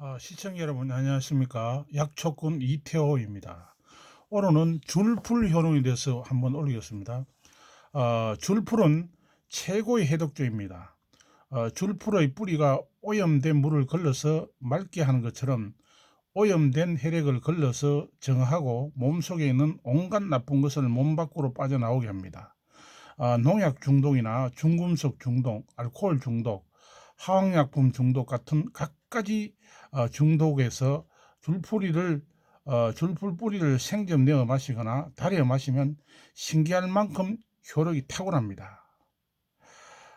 아, 시청자 여러분 안녕하십니까 약초꾼 이태호입니다. 오늘은 줄풀 효능에 대해서 한번 올리겠습니다. 어, 줄풀은 최고의 해독제입니다. 어, 줄풀의 뿌리가 오염된 물을 걸러서 맑게 하는 것처럼 오염된 혈액을 걸러서 정하고 몸속에 있는 온갖 나쁜 것을 몸 밖으로 빠져나오게 합니다. 아, 농약 중독이나 중금속 중독, 알코올 중독, 화학약품 중독 같은 각가지 어, 중독에서 줄뿌리를 어, 줄풀 뿌리를 생점 내어 마시거나 달여 마시면 신기할 만큼 효력이 탁월합니다.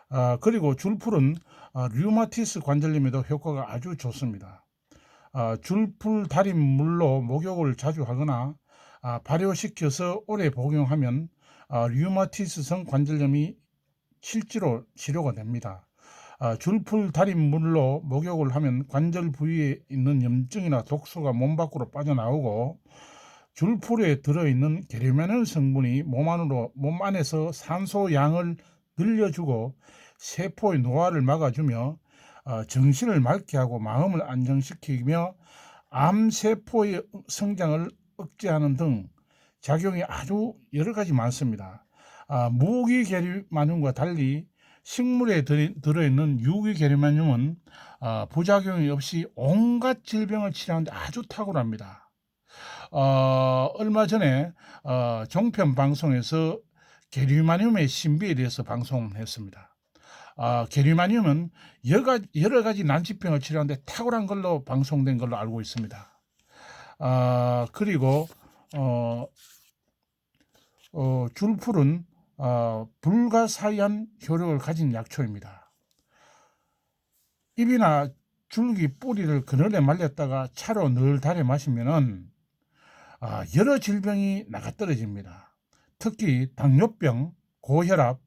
아, 그리고 줄풀은 아, 류마티스 관절염에도 효과가 아주 좋습니다. 아, 줄풀 달인 물로 목욕을 자주 하거나 아, 발효시켜서 오래 복용하면 아, 류마티스성 관절염이 실제로 치료가 됩니다. 아, 줄풀 달인 물로 목욕을 하면 관절 부위에 있는 염증이나 독소가 몸 밖으로 빠져나오고 줄풀에 들어있는 게르마닌 성분이 몸 안으로 몸 안에서 산소 양을 늘려주고 세포의 노화를 막아주며 어, 정신을 맑게 하고 마음을 안정시키며 암 세포의 성장을 억제하는 등 작용이 아주 여러 가지 많습니다. 아, 무기 계류마늄과 달리 식물에 들- 들어있는 유기계류마늄은 아, 부작용이 없이 온갖 질병을 치료하는데 아주 탁월합니다. 어, 얼마 전에 어, 종편 방송에서 게류마늄의 신비에 대해서 방송했습니다. 아, 가지, 여러 가지 난치병을 치료하는데 탁월한 걸로 방송된 걸로 알고 있습니다. 아, 그리고 어, 어, 줄풀은 어, 불가사의한 효력을 가진 약초입니다. 잎이나 줄기 뿌리를 그늘에 말렸다가 차로 늘 달여 마시면은 아, 여러 질병이 나가떨어집니다. 특히 당뇨병, 고혈압,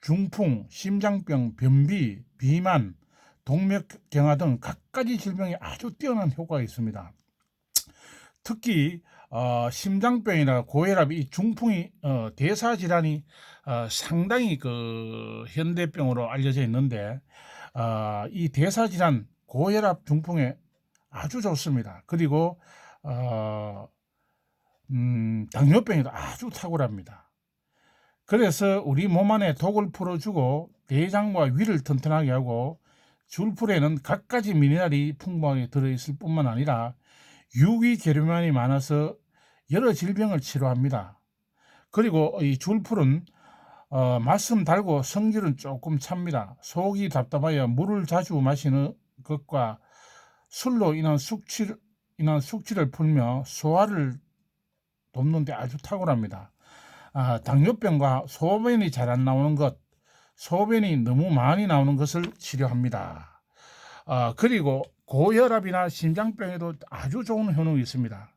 중풍, 심장병, 변비, 비만, 동맥경화 등 각가지 질병에 아주 뛰어난 효과가 있습니다. 특히 어, 심장병이나 고혈압, 이 중풍이 어, 대사 질환이 어, 상당히 그 현대병으로 알려져 있는데 어, 이 대사 질환, 고혈압, 중풍에 아주 좋습니다. 그리고 어, 음, 당뇨병에도 아주 탁월합니다. 그래서 우리 몸 안에 독을 풀어주고 대장과 위를 튼튼하게 하고 줄풀에는 갖가지 미네랄이 풍부하게 들어있을 뿐만 아니라 유기 계류만이 많아서 여러 질병을 치료합니다. 그리고 이 줄풀은 어, 맛은 달고 성질은 조금 찹니다. 속이 답답하여 물을 자주 마시는 것과 술로 인한 숙취, 인한 숙취를 풀며 소화를 돕는데 아주 탁월합니다. 아, 당뇨병과 소변이 잘 안 나오는 것, 소변이 너무 많이 나오는 것을 치료합니다. 아, 그리고 고혈압이나 심장병에도 아주 좋은 효능이 있습니다.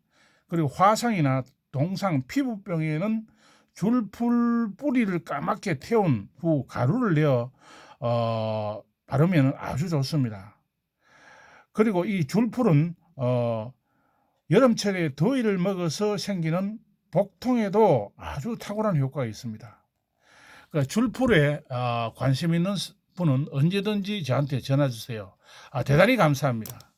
그리고 화상이나 동상, 피부병에는 줄풀 뿌리를 까맣게 태운 후 가루를 내어 어, 바르면 아주 좋습니다. 그리고 이 줄풀은 어, 여름철에 더위를 먹어서 생기는 복통에도 아주 탁월한 효과가 있습니다. 그 줄풀에 어, 관심 있는 분은 언제든지 저한테 전화 주세요. 아, 대단히 감사합니다.